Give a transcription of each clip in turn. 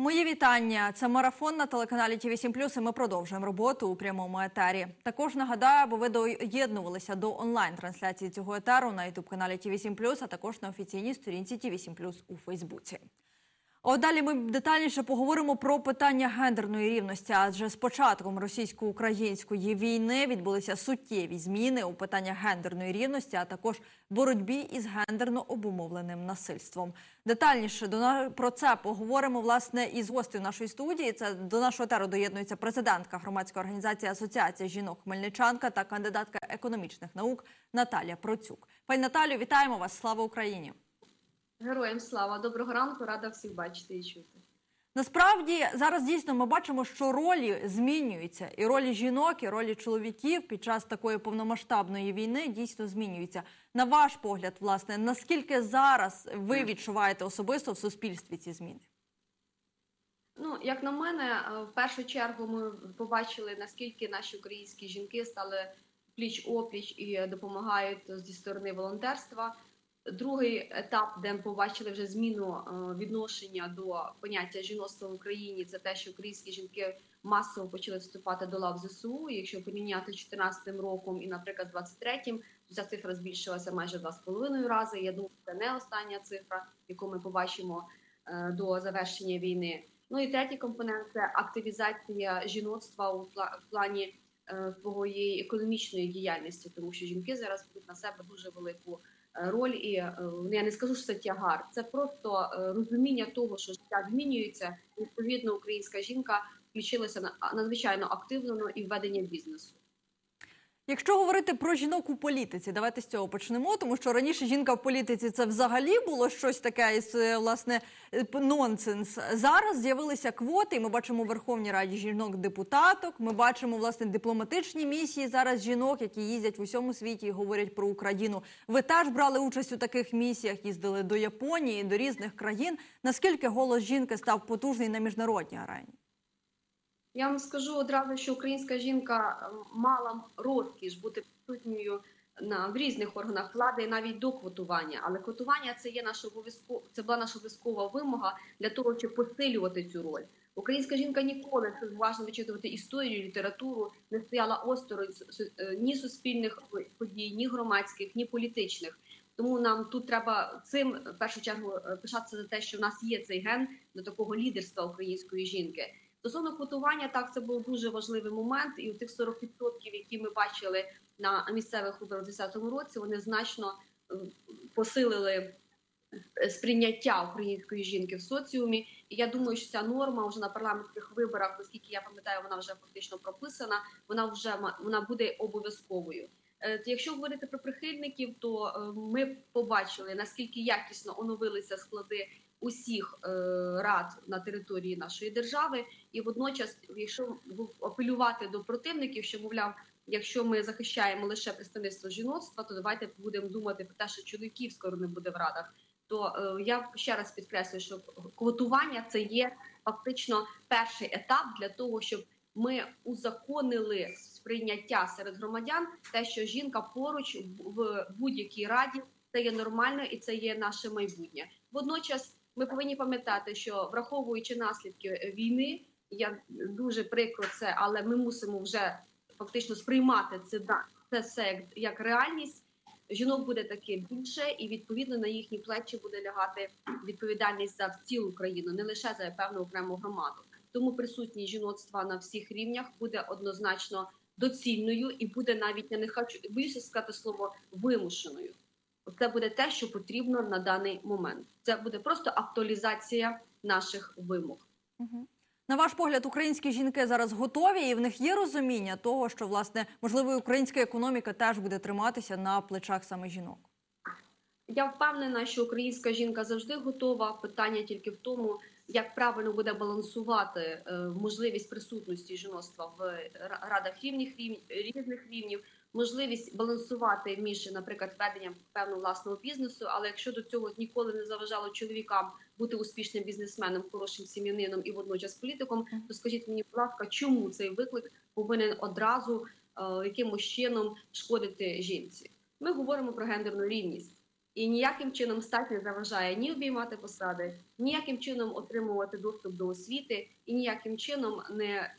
Мої вітання. Це марафон на телеканалі Ті 7 і Ми продовжуємо роботу у прямому етері. Також нагадаю, бо ви доєднувалися до онлайн-трансляції цього етеру на ютуб каналі Ті 7 а також на офіційній сторінці Ті 7 у Фейсбуці. От далі ми детальніше поговоримо про питання гендерної рівності. Адже з початком російсько-української війни відбулися суттєві зміни у питаннях гендерної рівності, а також боротьбі із гендерно обумовленим насильством. Детальніше до про це поговоримо власне із гостею нашої студії. Це до нашого теру доєднується президентка громадської організації Асоціація жінок Хмельничанка та кандидатка економічних наук Наталія Процюк. Пані Наталію, вітаємо вас! Слава Україні! Героям слава, доброго ранку, рада всіх бачити і чути. Насправді зараз дійсно ми бачимо, що ролі змінюються, і ролі жінок, і ролі чоловіків під час такої повномасштабної війни дійсно змінюються. На ваш погляд, власне, наскільки зараз ви відчуваєте особисто в суспільстві ці зміни? Ну, як на мене, е, в першу чергу ми побачили, наскільки наші українські жінки стали пліч опліч і допомагають зі сторони волонтерства. Другий етап, де ми побачили вже зміну е, відношення до поняття жіноцтва в Україні, це те, що українські жінки масово почали вступати до лав ЗСУ. Якщо порівняти з 2014 роком і, наприклад, з 23-м, то ця цифра збільшилася майже в два з половиною рази. Я думаю, це не остання цифра, яку ми побачимо е, до завершення війни. Ну і третій компонент це активізація жіноцтва у плані е, своєї економічної діяльності, тому що жінки зараз беруть на себе дуже велику е, роль, і е, ну, я не скажу, що це тягар. Це просто е, розуміння того, що життя змінюється. Відповідно, українська жінка включилася на надзвичайно активно ну, і введення бізнесу. Якщо говорити про жінок у політиці, давайте з цього почнемо, тому що раніше жінка в політиці це взагалі було щось таке із е, власне е, нонсенс. Зараз з'явилися квоти. і Ми бачимо у Верховній Раді жінок-депутаток. Ми бачимо власне дипломатичні місії зараз жінок, які їздять в усьому світі і говорять про Україну. Ви теж брали участь у таких місіях, їздили до Японії, до різних країн. Наскільки голос жінки став потужний на міжнародній арені? Я вам скажу одразу, що українська жінка е, мала розкіш бути присутньою на в різних органах влади і навіть до квотування. Але квотування це є наша обов'язкова, це була наша обов'язкова вимога для того, щоб посилювати цю роль. Українська жінка ніколи, якщо уважно вичитувати історію, літературу, не стояла осторонь е, ні суспільних подій, ні громадських, ні політичних. Тому нам тут треба цим в першу чергу е, пишатися за те, що в нас є цей ген до такого лідерства української жінки. Стосовно квотування, так це був дуже важливий момент, і у тих 40%, які ми бачили на місцевих виборах у 2010 році, вони значно е, посилили е, сприйняття української жінки в соціумі. І я думаю, що ця норма вже на парламентських виборах, оскільки я пам'ятаю, вона вже фактично прописана. Вона вже вона буде обов'язковою. Е, Якщо говорити про прихильників, то ми побачили наскільки якісно оновилися склади усіх е, рад на території нашої держави, і водночас, якщо апелювати до противників, що мовляв, якщо ми захищаємо лише представництво жіноцтва, то давайте будемо думати про те, що чоловіків скоро не буде в радах. То е, я ще раз підкреслюю, що квотування це є фактично перший етап для того, щоб ми узаконили сприйняття серед громадян, те, що жінка поруч в будь-якій раді це є нормально і це є наше майбутнє. Водночас ми повинні пам'ятати, що враховуючи наслідки е, війни, я дуже прикро це, але ми мусимо вже фактично сприймати це це все як, як реальність. Жінок буде таки більше, і відповідно на їхні плечі буде лягати відповідальність за цілу країну, не лише за певну окрему громаду. Тому присутність жіноцтва на всіх рівнях буде однозначно доцільною і буде навіть я не хочу боюся сказати слово вимушеною. Це буде те, що потрібно на даний момент. Це буде просто актуалізація наших вимог. На ваш погляд, українські жінки зараз готові, і в них є розуміння того, що власне можливо українська економіка теж буде триматися на плечах саме жінок. Я впевнена, що українська жінка завжди готова. Питання тільки в тому, як правильно буде балансувати е, можливість присутності жіноцтва в радах рівних рівнів різних рівнів, можливість балансувати між, наприклад, веденням певного власного бізнесу. Але якщо до цього ніколи не заважало чоловікам бути успішним бізнесменом, хорошим сім'янином і водночас політиком, то скажіть мені, будь ласка, чому цей виклик повинен одразу е, якимось чином шкодити жінці? Ми говоримо про гендерну рівність. І ніяким чином стать не заважає ні обіймати посади, ніяким чином отримувати доступ до освіти, і ніяким чином не,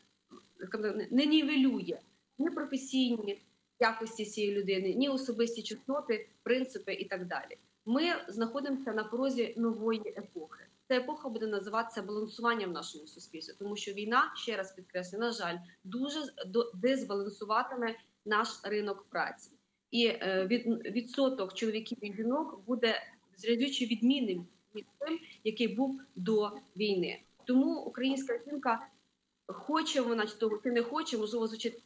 не нівелює ні професійні якості цієї людини, ні особисті чесноти, принципи і так далі. Ми знаходимося на порозі нової епохи. Ця епоха буде називатися балансування в нашому суспільстві, тому що війна, ще раз підкреслю, на жаль, дуже дезбалансуватиме наш ринок праці. І е, від, відсоток чоловіків і жінок буде зрядюче відмінним від тим, який був до війни. Тому українська жінка хоче вона чи того чи не хоче, можливо, звучить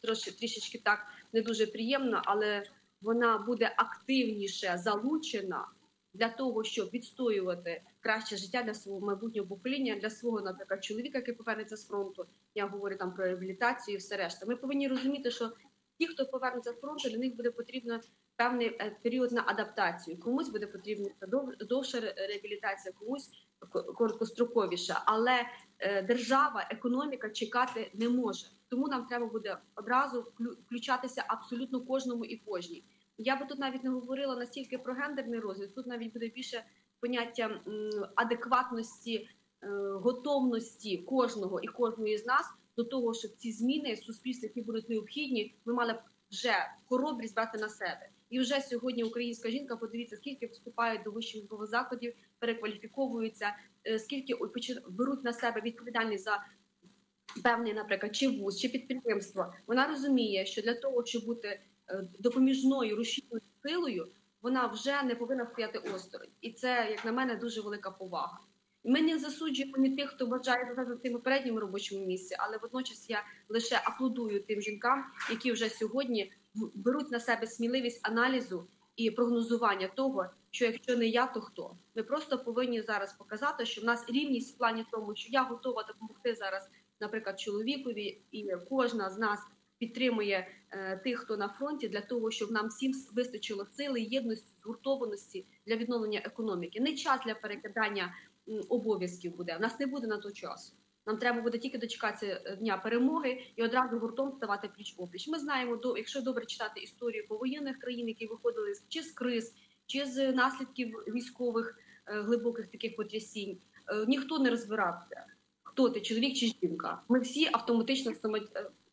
трошки трішечки так не дуже приємно, але вона буде активніше залучена для того, щоб відстоювати краще життя для свого майбутнього покоління, для свого, наприклад, чоловіка, який повернеться з фронту. Я говорю там про реабілітацію і все решта. Ми повинні розуміти, що ті, хто повернеться з фронту, для них буде потрібно певний е, період на адаптацію. Комусь буде потрібна дов- довша реабілітація, комусь ко- короткостроковіша. Але е, держава, економіка чекати не може. Тому нам треба буде одразу вклю- включатися абсолютно кожному і кожній. Я би тут навіть не говорила настільки про гендерний розвиток, тут навіть буде більше поняття адекватності, е, готовності кожного і кожної з нас до того, щоб ці зміни в суспільстві, які будуть необхідні, ми мали б вже хоробрість брати на себе. І вже сьогодні українська жінка, подивіться, скільки вступають до вищих закладів, перекваліфіковуються, е, скільки беруть на себе відповідальність за певний, наприклад, чи вуз, чи підприємство. Вона розуміє, що для того, щоб бути е, допоміжною рушійною силою, вона вже не повинна стояти осторонь. І це, як на мене, дуже велика повага. Ми не засуджуємо ні тих, хто бажає в тим передньому робочому місці, але водночас я лише аплодую тим жінкам, які вже сьогодні беруть на себе сміливість аналізу і прогнозування того, що якщо не я, то хто. Ми просто повинні зараз показати, що в нас рівність в плані тому, що я готова допомогти зараз, наприклад, чоловікові, і кожна з нас підтримує е, тих, хто на фронті, для того, щоб нам всім вистачило сили, єдності, згуртованості для відновлення економіки. Не час для перекидання обов'язків буде. У нас не буде на то часу. Нам треба буде тільки дочекатися е, дня перемоги і одразу гуртом ставати пліч опліч. Ми знаємо, якщо добре читати історію повоєнних країн, які виходили чи з криз, чи з наслідків військових е, глибоких таких потрясінь, е, ніхто не розбирався, хто ти, чоловік чи жінка. Ми всі автоматично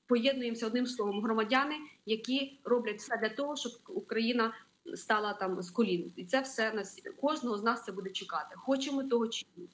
поєднуємося одним словом громадяни, які роблять все для того, щоб Україна стала там з колін. І це все нас кожного з нас це буде чекати. Хочемо того чи ні.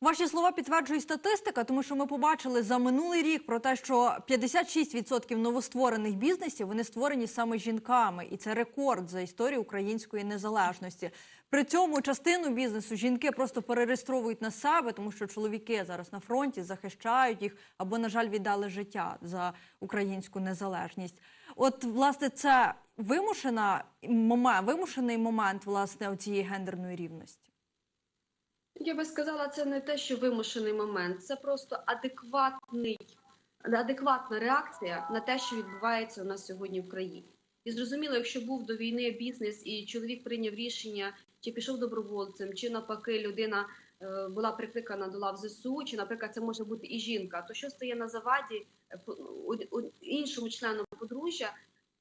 Ваші слова підтверджує статистика, тому що ми побачили за минулий рік про те, що 56% новостворених бізнесів вони створені саме жінками, і це рекорд за історію української незалежності. При цьому частину бізнесу жінки просто перереєстровують на себе, тому що чоловіки зараз на фронті захищають їх або, на жаль, віддали життя за українську незалежність. От, власне, це вимушена момент, вимушений момент власне цієї гендерної рівності. Я би сказала, це не те, що вимушений момент, це просто адекватний, адекватна реакція на те, що відбувається у нас сьогодні в країні. І зрозуміло, якщо був до війни бізнес і чоловік прийняв рішення, чи пішов добровольцем, чи навпаки людина е, була прикликана до лав ЗСУ, чи, наприклад, це може бути і жінка, то що стає на заваді е, іншому члену подружжя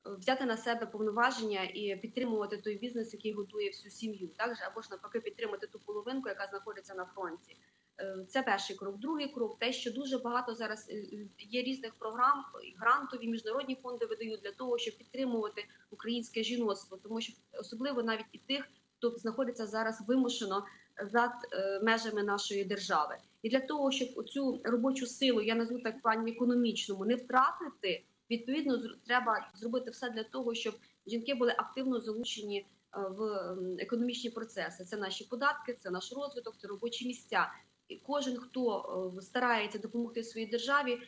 взяти на себе повноваження і підтримувати той бізнес, який готує всю сім'ю, так же або ж навпаки підтримати ту половинку, яка знаходиться на фронті. Е, Це перший крок. Другий крок те, що дуже багато зараз е, є різних програм, грантові міжнародні фонди видають для того, щоб підтримувати українське жіноцтво, тому що особливо навіть і тих, хто знаходиться зараз вимушено за е, межами нашої держави, і для того, щоб цю робочу силу, я назву так плані економічному, не втратити. Відповідно, треба зробити все для того, щоб жінки були активно залучені е, в економічні процеси. Це наші податки, це наш розвиток, це робочі місця. І кожен, хто е, старається допомогти своїй державі,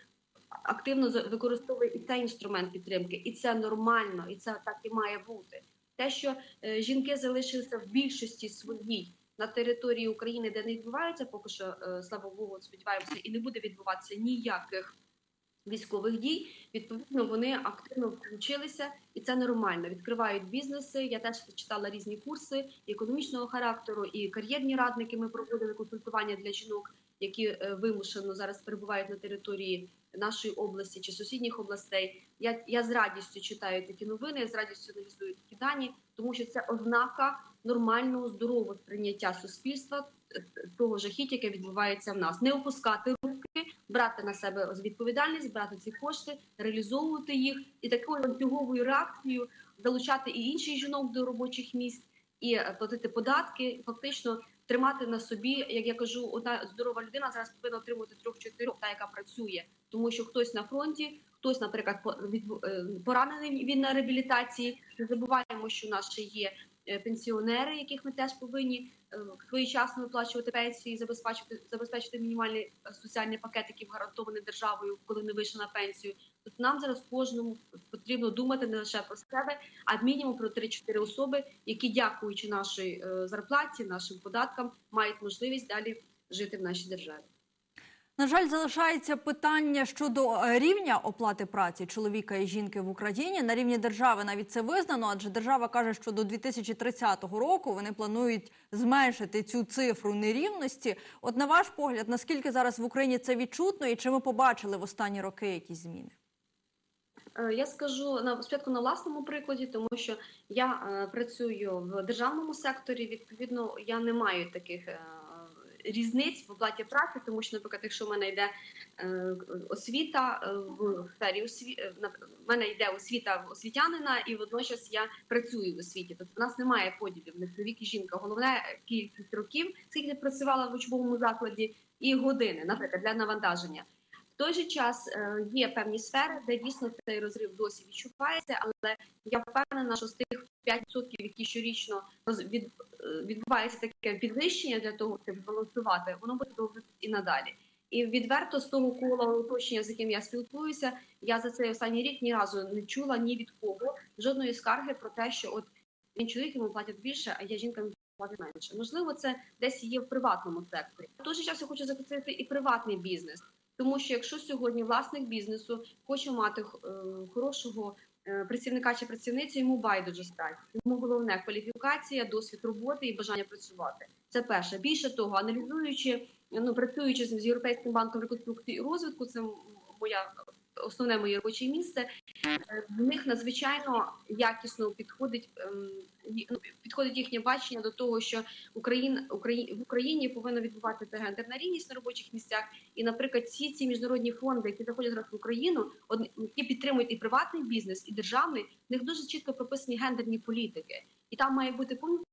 активно використовує і цей інструмент підтримки, і це нормально, і це так і має бути. Те, що е, жінки залишилися в більшості своїй на території України, де не відбуваються, поки що, слава Богу, сподіваємося, і не буде відбуватися ніяких військових дій. Відповідно, вони активно включилися, і це нормально. Відкривають бізнеси. Я теж читала різні курси і економічного характеру, і кар'єрні радники. Ми проводили консультування для жінок, які е, вимушено зараз перебувають на території нашої області чи сусідніх областей. Я, я з радістю читаю такі новини, я з радістю аналізую такі питанні, тому що це ознака нормального здорового сприйняття суспільства е, того жахіття, яке відбувається в нас. Не опускати руки, брати на себе відповідальність, брати ці кошти, реалізовувати їх і такою ланцюговою реакцією залучати і інших жінок до робочих місць, і е, платити податки, фактично тримати на собі, як я кажу, одна здорова людина зараз повинна отримувати трьох-чотирьох, та яка працює, тому що хтось на фронті, хтось, наприклад, е, поранений він на реабілітації. Не забуваємо, що в нас ще є пенсіонери, яких ми теж повинні е, своєчасно виплачувати пенсії, забезпечити забезпечити мінімальний е, соціальний пакет, який гарантований державою, коли не вийшли на пенсію. Тобто нам зараз кожному потрібно думати не лише про себе, а мінімум про 3-4 особи, які, дякуючи нашій е, зарплаті, нашим податкам, мають можливість далі жити в нашій державі. На жаль, залишається питання щодо е, рівня оплати праці чоловіка і жінки в Україні. На рівні держави навіть це визнано, адже держава каже, що до 2030 року вони планують зменшити цю цифру нерівності. От на ваш погляд, наскільки зараз в Україні це відчутно, і чи ми побачили в останні роки якісь зміни? Е, Я скажу на спочатку на власному прикладі, тому що я е, працюю в державному секторі. Відповідно, я не маю таких різниць в оплаті праці, тому що, наприклад, якщо в мене йде е, освіта е, в сфері осві... е, в мене йде освіта в освітянина, і водночас я працюю в освіті. Тобто, в нас немає поділів на чоловік і жінка. Головне кількість років, скільки працювала в учбовому закладі, і години, наприклад, для навантаження. Той же час е, є певні сфери, де дійсно цей розрив досі відчувається, але я впевнена, що з тих 5%, які щорічно е, відбувається таке підвищення для того, щоб збалансувати, воно буде продовжуватися і надалі. І відверто з того кола оточення, з яким я спілкуюся, я за цей останній рік ні разу не чула ні від кого жодної скарги про те, що от він чоловік йому платять більше, а я жінка йому платить менше. Можливо, це десь є в приватному секторі. В той же час я хочу захистити і приватний бізнес. Тому що якщо сьогодні власник бізнесу хоче мати е, хорошого е, працівника чи працівниці, йому байдуже стать. Йому головне кваліфікація, досвід роботи і бажання працювати. Це перше. Більше того, аналізуючи, ну працюючи з Європейським банком реконструкції і розвитку, це моя основне моє робоче місце. е, В них надзвичайно якісно підходить ем, ну, підходить їхнє бачення до того, що Україна в Україні повинна відбуватися гендерна рівність на робочих місцях. І, наприклад, всі ці міжнародні фонди, які заходять зараз в Україну, які підтримують і приватний бізнес, і державний, в них дуже чітко прописані гендерні політики, і там має бути повністю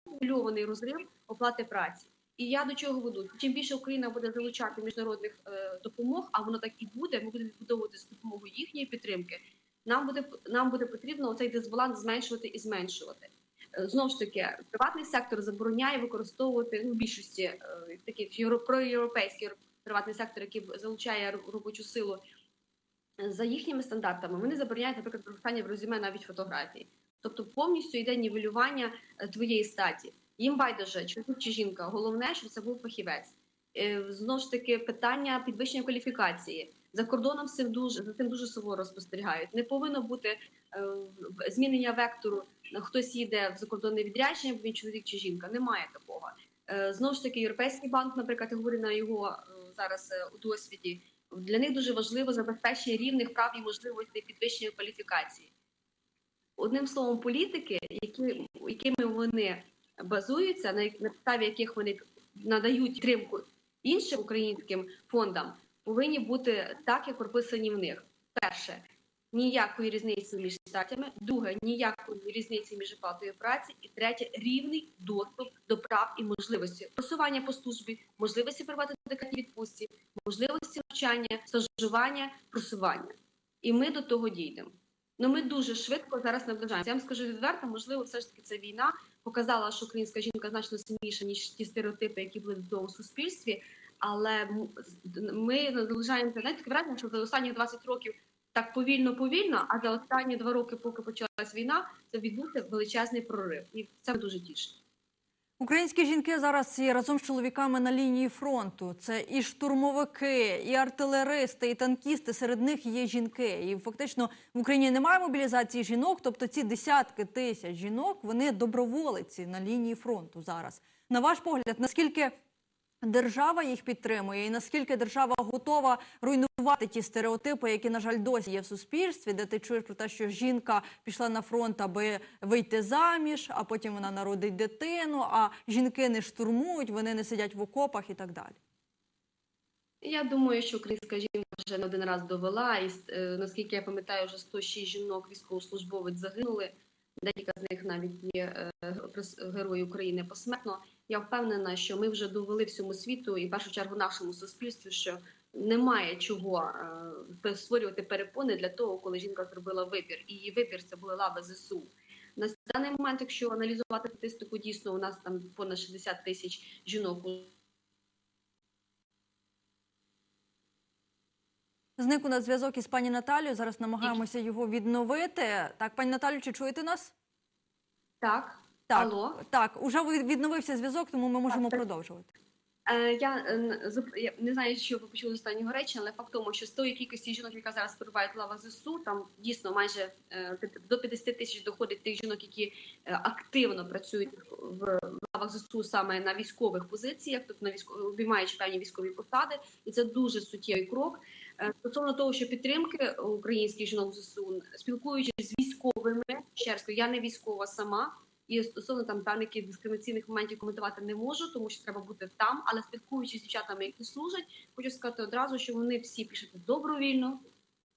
розрив оплати праці. І я до чого веду? Чим більше Україна буде залучати міжнародних е, допомог, а воно так і буде, ми будемо відбудовувати з допомогою їхньої підтримки. Нам буде нам буде потрібно цей дисбаланс зменшувати і зменшувати. Е, Знову ж таки, приватний сектор забороняє використовувати ну, в більшості е, таких євро, проєвропейський приватний сектор, який залучає робочу силу за їхніми стандартами. Вони забороняють, наприклад, використання в резюме навіть фотографій. Тобто повністю йде нівелювання е, твоєї статі. Їм байдуже, чоловік чи жінка. Головне, щоб це був фахівець. Е, Знову ж таки, питання підвищення кваліфікації. За кордоном цим дуже за цим дуже суворо спостерігають. Не повинно бути е, змінення вектору. Хтось їде в закордонне відрядження, бо він чоловік чи жінка. Немає такого. Е, Знову ж таки, Європейський банк, наприклад, я говорю на його зараз у досвіді. Для них дуже важливо забезпечення рівних прав і можливостей підвищення кваліфікації. Одним словом, політики, які, якими вони базуються, на, підставі яких вони надають підтримку іншим українським фондам, повинні бути так, як прописані в них. Перше, ніякої різниці між статтями, друге, ніякої різниці між оплатою праці, і третє рівний доступ до прав і можливості просування по службі, можливості привати декретній відпустці, можливості навчання, стажування, просування. І ми до того дійдемо. Ну ми дуже швидко зараз наближаємося. Я вам скажу відверто, можливо, все ж таки ця війна показала, що українська жінка значно сильніша, ніж ті стереотипи, які були у суспільстві. Але ми знаєте, таке враження, що за останні 20 років так повільно, повільно, а за останні два роки, поки почалась війна, це відбувся величезний прорив, і це дуже тішить. Українські жінки зараз є разом з чоловіками на лінії фронту. Це і штурмовики, і артилеристи, і танкісти. Серед них є жінки. І фактично в Україні немає мобілізації жінок. Тобто ці десятки тисяч жінок вони доброволиці на лінії фронту зараз. На ваш погляд, наскільки держава їх підтримує, і наскільки держава готова руйнувати ті стереотипи, які, на жаль, досі є в суспільстві, де ти чуєш про те, що жінка пішла на фронт, аби вийти заміж, а потім вона народить дитину, а жінки не штурмують, вони не сидять в окопах і так далі. Я думаю, що українська жінка вже не один раз довела, і е, наскільки я пам'ятаю, вже 106 жінок військовослужбовець загинули. Декілька з них навіть є е, герої України посмертно. Я впевнена, що ми вже довели всьому світу і в першу чергу нашому суспільству, що немає чого е, створювати перепони для того, коли жінка зробила вибір. І її вибір це були лави ЗСУ. На даний момент, якщо аналізувати статистику, дійсно у нас там понад 60 тисяч жінок Зник у нас зв'язок із пані Наталією. Зараз намагаємося його відновити. Так, пані Наталю, чи чуєте нас? так. Так, Алло. так, уже ви- відновився зв'язок, тому ми можемо так. продовжувати. Е, Я е, я не знаю, що ви почули з останнього речі, але факт тому, що з тої кількості жінок, яка зараз перебувають в лава ЗСУ, там дійсно майже е, до 50 тисяч доходить тих жінок, які активно працюють в лавах ЗСУ саме на військових позиціях, тобто на військо обіймаючи певні військові посади, і це дуже суттєвий крок. Стосовно того, що підтримки українських жінок в ЗСУ, спілкуючись з військовими, ще раз я не військова сама. І стосовно там певних дискримінаційних моментів коментувати не можу, тому що треба бути там. Але спілкуючись з дівчатами, які служать, хочу сказати одразу, що вони всі пишуть добровільно,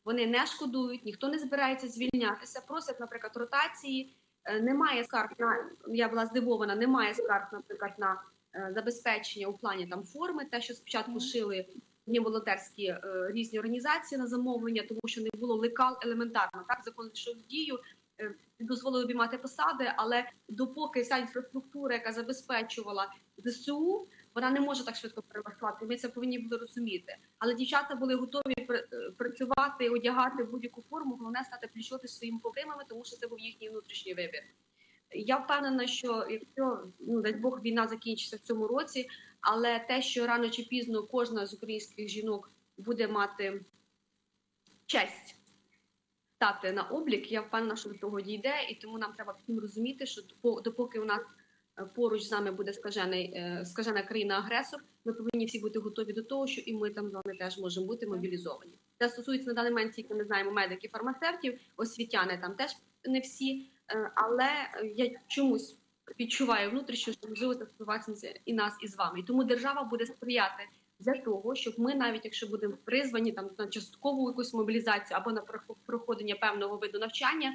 вони не шкодують, ніхто не збирається звільнятися. Просять, наприклад, ротації. Е, Немає скарг на я була здивована. Немає скарг, наприклад, на е, забезпечення у плані там форми. Те, що спочатку шили ні волонтерські е, різні організації на замовлення, тому що не було лекал елементарно. Так закон війшов в дію. Е, Дозволили обіймати посади, але допоки вся інфраструктура, яка забезпечувала ЗСУ, вона не може так швидко перерахувати. Ми це повинні були розуміти. Але дівчата були готові е, працювати, одягати будь-яку форму. Головне стати пліщоти своїми побримами, тому що це був їхній внутрішній вибір. Я впевнена, що якщо ну дай Бог війна закінчиться в цьому році, але те, що рано чи пізно кожна з українських жінок буде мати честь стати на облік, я впевнена, що до того дійде, і тому нам треба всім розуміти, що допо- допоки у нас е, поруч з нами буде скажений, е, скажена країна-агресор, ми повинні всі бути готові до того, що і ми там з вами теж можемо бути мобілізовані. Це стосується на даний момент тільки ми знаємо медиків, фармацевтів, освітяни там теж не всі, е, але я чомусь відчуваю внутрішньо, що можливо це стосуватися і нас, і з вами. І тому держава буде сприяти для того, щоб ми, навіть якщо будемо призвані там на часткову якусь мобілізацію або на прохо- проходження певного виду навчання,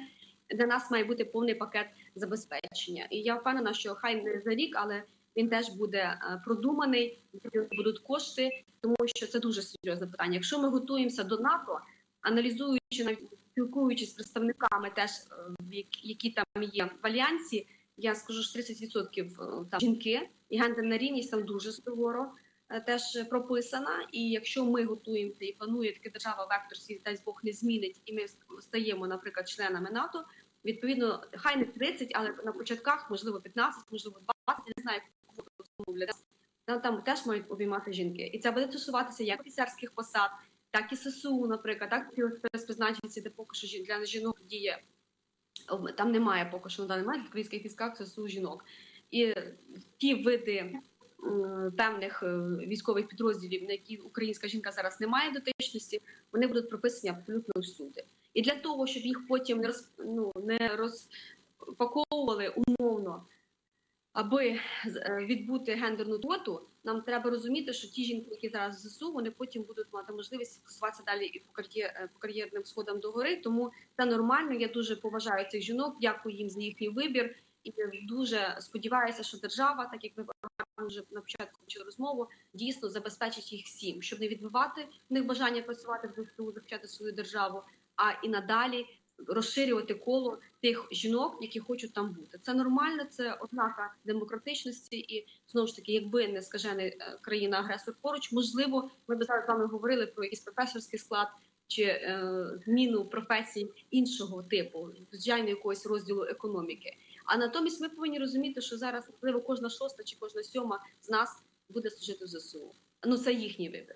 для нас має бути повний пакет забезпечення. І я впевнена, що хай не за рік, але він теж буде е, продуманий, будуть кошти, тому що це дуже серйозне питання. Якщо ми готуємося до НАТО, аналізуючи навіть спілкуючись з представниками, теж е, які там є в альянсі, я скажу що 30% там жінки, і гендерна рівність там дуже суворо е, теж прописана. І якщо ми готуємося і планує таки держава вектор свій, дасть Бог не змінить, і ми стаємо, наприклад, членами НАТО. Відповідно, хай не 30, але на початках можливо 15, можливо 20, я не знаю, квоту встановлять. Там, теж мають обіймати жінки, і це буде стосуватися як офіцерських посад, так і ССУ, наприклад, так і спецпризначенці, де поки що для жінок діє там немає поки що на даний момент українських військах ССУ жінок. І ті види певних е, військових підрозділів, на які українська жінка зараз не має дотичності, вони будуть прописані абсолютно всюди. І для того, щоб їх потім не роз, ну, не розпаковували умовно, аби е, відбути гендерну квоту, нам треба розуміти, що ті жінки, які зараз в ЗСУ, вони потім будуть мати можливість просуватися далі і по кар'є- е, по кар'єрним сходам догори. Тому це нормально. Я дуже поважаю цих жінок. Дякую їм за їхній вибір. І дуже сподіваюся, що держава, так як ви вже на початку почали розмову, дійсно забезпечить їх всім, щоб не відбивати в них бажання працювати в ЗСУ, захищати свою державу, а і надалі розширювати коло тих жінок, які хочуть там бути. Це нормально, це ознака демократичності, і знову ж таки, якби не скажений е, країна-агресор поруч, можливо, ми б зараз з вами говорили про якийсь професорський склад чи е, зміну професій іншого типу, звичайно, якогось розділу економіки. А натомість ми повинні розуміти, що зараз можливо кожна шоста чи кожна сьома з нас буде служити в ЗСУ. Ну це їхній вибір.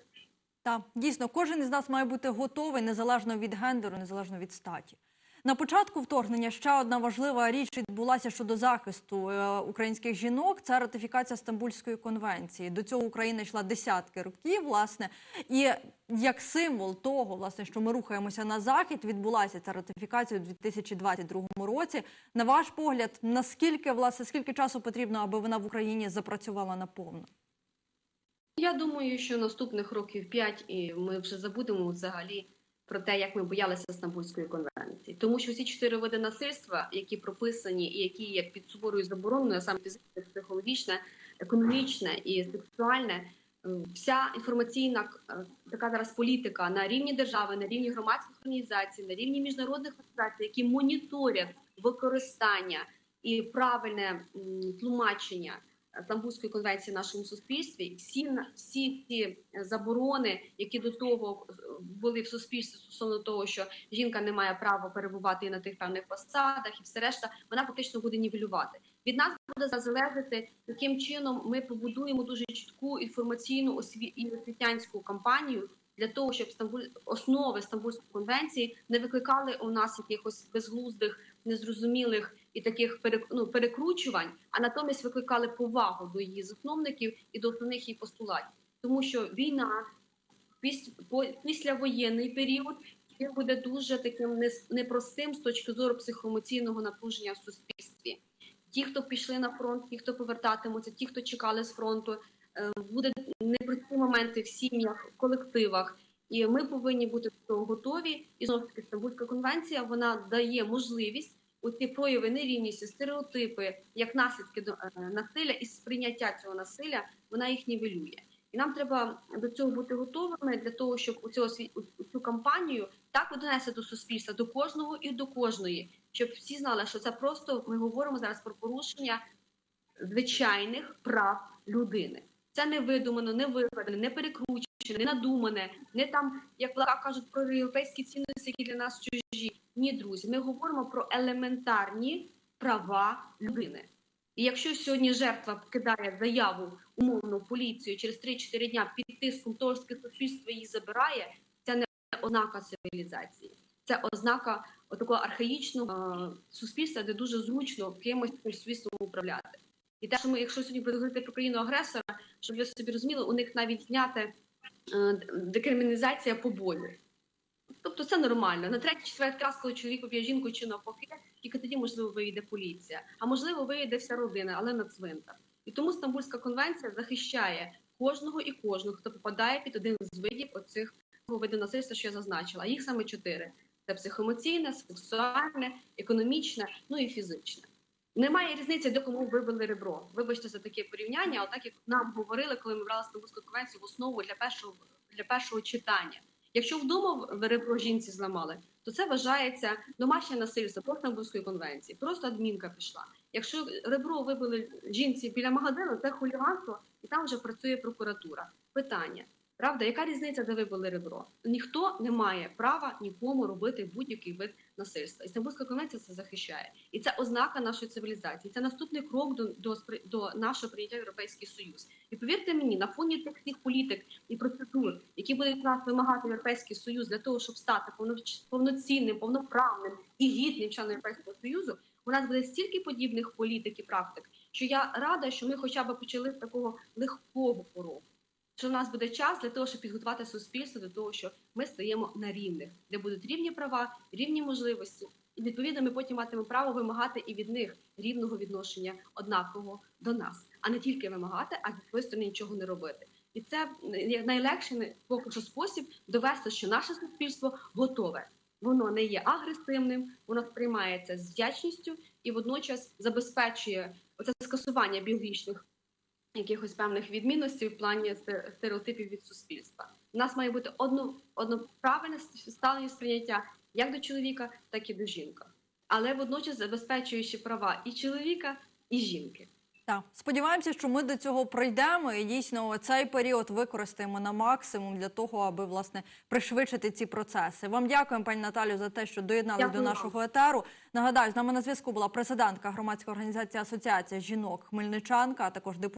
Так, дійсно, кожен із нас має бути готовий незалежно від гендеру, незалежно від статі. На початку вторгнення ще одна важлива річ відбулася щодо захисту е, українських жінок. Це ратифікація Стамбульської конвенції. До цього Україна йшла десятки років, власне, і як символ того, власне, що ми рухаємося на захід, відбулася ця ратифікація у 2022 році. На ваш погляд, наскільки власне скільки часу потрібно, аби вона в Україні запрацювала наповну? Я думаю, що наступних років 5 і ми вже забудемо взагалі про те, як ми боялися Стамбульської конвенції, тому що всі чотири види насильства, які прописані і які є під суворою забороною, саме фізичне, психологічне, економічне і сексуальне, вся інформаційна е, така зараз політика на рівні держави, на рівні громадських організацій, на рівні міжнародних організацій, які моніторять використання і правильне тлумачення Стамбульської конвенції в нашому суспільстві, всі всі ці заборони, які до того були в суспільстві стосовно того, що жінка не має права перебувати і на тих певних посадах, і все решта, вона фактично буде нівелювати. Від нас буде залежати, яким чином ми побудуємо дуже чітку інформаційну і освітянську кампанію для того, щоб Стамбуль основи Стамбульської конвенції не викликали у нас якихось безглуздих, незрозумілих і таких ну, перекручувань, а натомість викликали повагу до її засновників і до основних її постулатів, тому що війна піс- післявоєнний період він буде дуже таким непростим з точки зору психоемоційного напруження в суспільстві. Ті, хто пішли на фронт, ті, хто повертатимуться, ті, хто чекали з фронту, е, буде непрості моменти в сім'ях, в колективах. І ми повинні бути до цього готові. І знову таки, Стамбульська конвенція вона дає можливість у ці прояви нерівності, стереотипи, як наслідки до е, насилля і сприйняття цього насилля, вона їх нівелює. І нам треба до цього бути готовими для того, щоб у цього у- цю кампанію так донести до суспільства, до кожного і до кожної, щоб всі знали, що це просто ми говоримо зараз про порушення звичайних прав людини. Це не видумано, не вигадане, не перекручене, не надумане, не там, як кажуть, про європейські цінності, які для нас чужі. Ні, друзі, ми говоримо про елементарні права людини. І якщо сьогодні жертва кидає заяву умовно поліцію через 3-4 дня під тиском того ж суспільство її забирає, це не ознака цивілізації, це ознака такого архаїчного е, суспільства, де дуже зручно кимось суспільством управляти. І те, що ми, якщо сьогодні буде говорити про країну агресора, щоб ви собі розуміли, у них навіть зняти декриміналізація побою. Тобто це нормально. На третій четвертий раз, коли чоловік поб'є жінку чи навпаки, тільки тоді можливо вийде поліція, а можливо вийде вся родина, але на цвинтар. І тому Стамбульська конвенція захищає кожного і кожного, хто попадає під один з видів оцих видів насильства, що я зазначила. Їх саме чотири: це психоемоційне, сексуальне, економічне, ну і фізичне. Немає різниці, до кому вибили ребро. Вибачте за таке порівняння. Отак як нам говорили, коли ми брали Стамбульську конвенцію в основу для першого для першого читання. Якщо вдома ребро жінці зламали, то це вважається домашнє насильство по Стамбульської конвенції. Просто адмінка пішла. Якщо ребро вибили жінці біля магазину, це хуліганство, і там вже працює прокуратура. Питання. Правда, яка різниця, де вибили ребро? Ніхто не має права нікому робити будь-який вид насильства. І Стамбульська конвенція це захищає. І це ознака нашої цивілізації. Це наступний крок до, до, до нашого прийняття в Європейський Союз. І повірте мені, на фоні тих всіх політик і процедур, які будуть нас вимагати Європейський Союз для того, щоб стати повноцінним, повноправним і гідним членом Європейського Союзу, у нас буде стільки подібних політик і практик, що я рада, що ми хоча б почали з такого легкого порогу. Що в нас буде час для того, щоб підготувати суспільство до того, що ми стаємо на рівних, де будуть рівні права, рівні можливості, і відповідно ми потім матимемо право вимагати і від них рівного відношення однакового до нас, а не тільки вимагати, а своєї нічого не робити. І це найлегший поки що спосіб довести, що наше суспільство готове. Воно не є агресивним, воно сприймається з вдячністю і водночас забезпечує оце скасування біологічних якихось певних відмінностей в плані сте- стереотипів від суспільства. У нас має бути одно, одноправильне ставлення сприйняття як до чоловіка, так і до жінки, але водночас забезпечуючи права і чоловіка, і жінки. Так, сподіваємося, що ми до цього пройдемо і дійсно цей період використаємо на максимум для того, аби власне пришвидшити ці процеси. Вам дякуємо, пані Наталю, за те, що доєдналися до нашого етеру. Нагадаю, з нами на зв'язку була президентка громадської організації Асоціація жінок Хмельничанка, а також депутат.